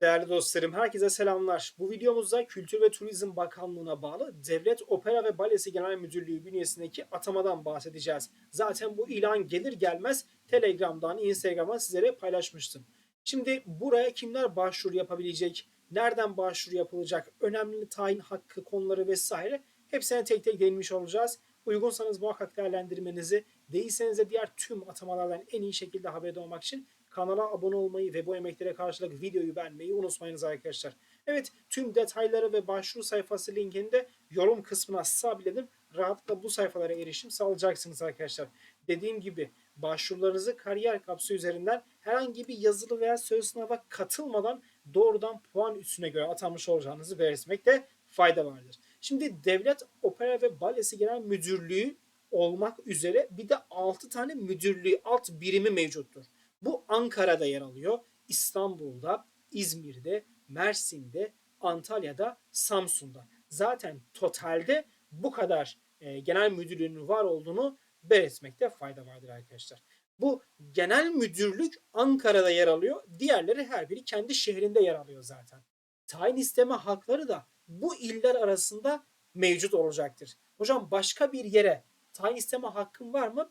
Değerli dostlarım, herkese selamlar. Bu videomuzda Kültür ve Turizm Bakanlığı'na bağlı Devlet Opera ve Balesi Genel Müdürlüğü bünyesindeki atamadan bahsedeceğiz. Zaten bu ilan gelir gelmez Telegram'dan, Instagram'dan sizlere paylaşmıştım. Şimdi buraya kimler başvuru yapabilecek, nereden başvuru yapılacak, önemli tayin hakkı konuları vesaire hepsine tek tek değinmiş olacağız. Uygunsanız muhakkak değerlendirmenizi, değilseniz de diğer tüm atamalardan en iyi şekilde haberdar olmak için kanala abone olmayı ve bu emeklere karşılık videoyu beğenmeyi unutmayınız arkadaşlar. Evet tüm detayları ve başvuru sayfası linkini de yorum kısmına sabitledim. Rahatlıkla bu sayfalara erişim sağlayacaksınız arkadaşlar. Dediğim gibi başvurularınızı kariyer kapsı üzerinden herhangi bir yazılı veya söz sınava katılmadan doğrudan puan üstüne göre atanmış olacağınızı belirtmekte fayda vardır. Şimdi Devlet Opera ve Balesi Genel Müdürlüğü olmak üzere bir de 6 tane müdürlüğü alt birimi mevcuttur. Bu Ankara'da yer alıyor, İstanbul'da, İzmir'de, Mersin'de, Antalya'da, Samsun'da. Zaten totalde bu kadar e, genel müdürlüğünün var olduğunu belirtmekte fayda vardır arkadaşlar. Bu genel müdürlük Ankara'da yer alıyor. Diğerleri her biri kendi şehrinde yer alıyor zaten. Tayin isteme hakları da bu iller arasında mevcut olacaktır. Hocam başka bir yere tayin isteme hakkım var mı?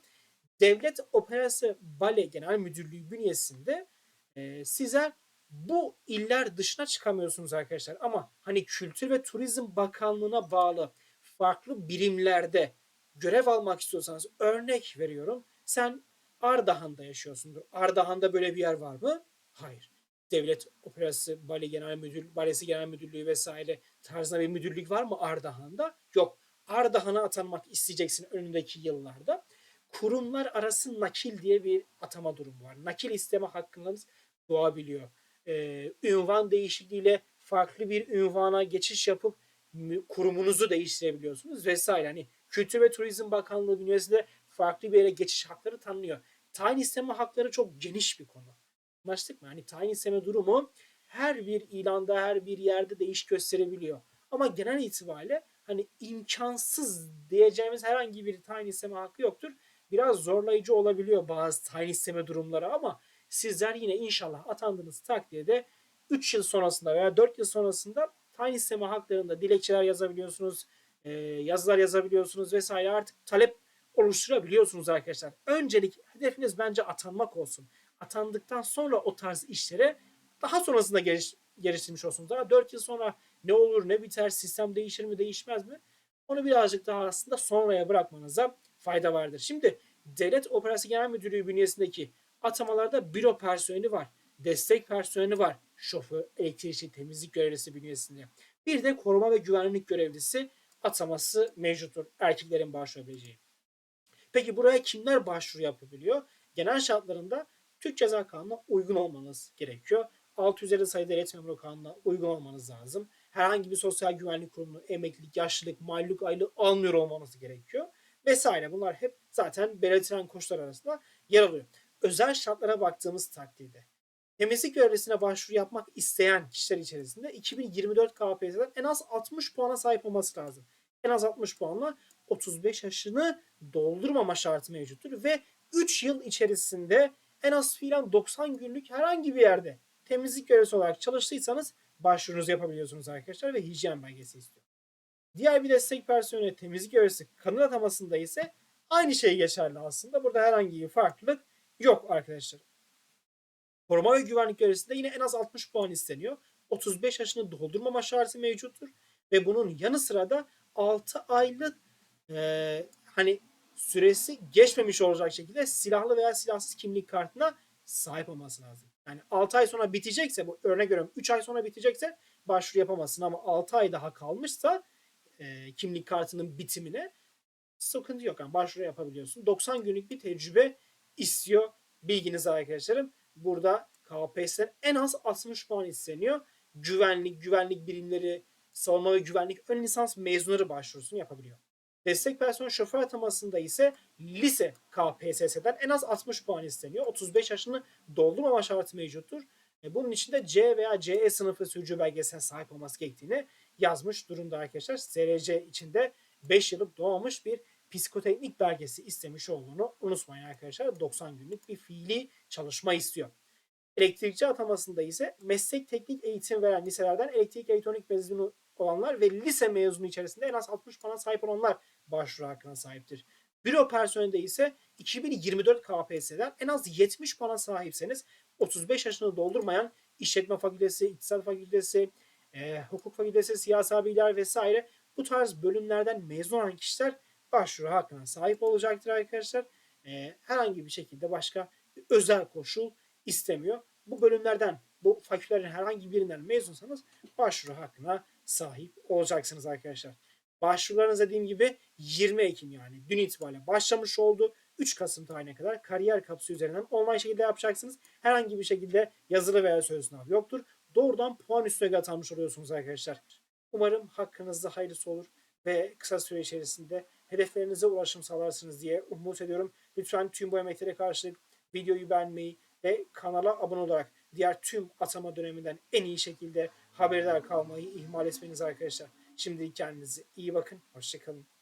Devlet Operası Bale Genel Müdürlüğü bünyesinde e, sizler bu iller dışına çıkamıyorsunuz arkadaşlar. Ama hani Kültür ve Turizm Bakanlığı'na bağlı farklı birimlerde görev almak istiyorsanız örnek veriyorum. Sen Ardahan'da yaşıyorsundur. Ardahan'da böyle bir yer var mı? Hayır. Devlet Operası Bale Genel Müdür, Balesi Genel Müdürlüğü vesaire tarzında bir müdürlük var mı Ardahan'da? Yok. Ardahan'a atanmak isteyeceksin önündeki yıllarda kurumlar arası nakil diye bir atama durumu var. Nakil isteme hakkınız doğabiliyor. Ee, ünvan değişikliğiyle farklı bir ünvana geçiş yapıp kurumunuzu değiştirebiliyorsunuz vesaire. Hani Kültür ve Turizm Bakanlığı bünyesinde farklı bir yere geçiş hakları tanınıyor. Tayin isteme hakları çok geniş bir konu. Anlaştık mı? Hani tayin isteme durumu her bir ilanda, her bir yerde değiş gösterebiliyor. Ama genel itibariyle hani imkansız diyeceğimiz herhangi bir tayin isteme hakkı yoktur biraz zorlayıcı olabiliyor bazı tayin isteme durumları ama sizler yine inşallah atandığınız takdirde 3 yıl sonrasında veya 4 yıl sonrasında tayin isteme haklarında dilekçeler yazabiliyorsunuz, e, yazılar yazabiliyorsunuz vesaire artık talep oluşturabiliyorsunuz arkadaşlar. Öncelik hedefiniz bence atanmak olsun. Atandıktan sonra o tarz işlere daha sonrasında geliş, geliştirmiş olsunuz. Daha 4 yıl sonra ne olur ne biter, sistem değişir mi değişmez mi? Onu birazcık daha aslında sonraya bırakmanıza fayda vardır. Şimdi Devlet Operası Genel Müdürlüğü bünyesindeki atamalarda büro personeli var. Destek personeli var. Şoför, elektrikçi, temizlik görevlisi bünyesinde. Bir de koruma ve güvenlik görevlisi ataması mevcuttur. Erkeklerin başvurabileceği. Peki buraya kimler başvuru yapabiliyor? Genel şartlarında Türk Ceza Kanunu'na uygun olmanız gerekiyor. 650 sayıda devlet memuru kanununa uygun olmanız lazım. Herhangi bir sosyal güvenlik kurumunu emeklilik, yaşlılık, malluk aylığı almıyor olmanız gerekiyor vesaire. Bunlar hep zaten belirtilen koşullar arasında yer alıyor. Özel şartlara baktığımız takdirde temizlik görevlisine başvuru yapmak isteyen kişiler içerisinde 2024 KPSS'den en az 60 puana sahip olması lazım. En az 60 puanla 35 yaşını doldurmama şartı mevcuttur ve 3 yıl içerisinde en az fiilen 90 günlük herhangi bir yerde temizlik görevlisi olarak çalıştıysanız başvurunuzu yapabiliyorsunuz arkadaşlar ve hijyen belgesi istiyor. Diğer bir destek personeli temizlik görevlisi kanın atamasında ise aynı şey geçerli aslında. Burada herhangi bir farklılık yok arkadaşlar. Koruma ve güvenlik görevlisinde yine en az 60 puan isteniyor. 35 yaşını doldurmama şartı mevcuttur. Ve bunun yanı sıra da 6 aylık e, hani süresi geçmemiş olacak şekilde silahlı veya silahsız kimlik kartına sahip olması lazım. Yani 6 ay sonra bitecekse bu örnek veriyorum 3 ay sonra bitecekse başvuru yapamazsın ama 6 ay daha kalmışsa e, kimlik kartının bitimine sıkıntı yok. Yani başvuru yapabiliyorsun. 90 günlük bir tecrübe istiyor bilginiz arkadaşlarım. Burada KPSS'den en az 60 puan isteniyor. Güvenlik, güvenlik birimleri, savunma ve güvenlik ön lisans mezunları başvurusunu yapabiliyor. Destek personel şoför atamasında ise lise KPSS'den en az 60 puan isteniyor. 35 yaşını doldurmama şartı mevcuttur. E, bunun için de C veya CE sınıfı sürücü belgesine sahip olması gerektiğini yazmış durumda arkadaşlar. SRC içinde 5 yıllık doğmamış bir psikoteknik belgesi istemiş olduğunu unutmayın arkadaşlar. 90 günlük bir fiili çalışma istiyor. Elektrikçi atamasında ise meslek teknik eğitim veren liselerden elektrik elektronik mezunu olanlar ve lise mezunu içerisinde en az 60 puana sahip olanlar başvuru hakkına sahiptir. Büro personelinde ise 2024 KPSS'den en az 70 puana sahipseniz 35 yaşını doldurmayan işletme fakültesi, iktisat fakültesi, e, hukuk fakültesi, siyasal bilgiler vesaire bu tarz bölümlerden mezun olan kişiler başvuru hakkına sahip olacaktır arkadaşlar. E, herhangi bir şekilde başka özel koşul istemiyor. Bu bölümlerden, bu fakültelerin herhangi birinden mezunsanız başvuru hakkına sahip olacaksınız arkadaşlar. Başvurularınız dediğim gibi 20 Ekim yani dün itibariyle başlamış oldu. 3 Kasım tarihine kadar kariyer kapısı üzerinden online şekilde yapacaksınız. Herhangi bir şekilde yazılı veya sözlü sınav yoktur. Doğrudan puan üstüne atanmış oluyorsunuz arkadaşlar. Umarım hakkınızda hayırlısı olur ve kısa süre içerisinde hedeflerinize ulaşım sağlarsınız diye umut ediyorum. Lütfen tüm bu emeklere karşılık videoyu beğenmeyi ve kanala abone olarak diğer tüm atama döneminden en iyi şekilde haberdar kalmayı ihmal etmeniz arkadaşlar. Şimdi kendinize iyi bakın. Hoşçakalın.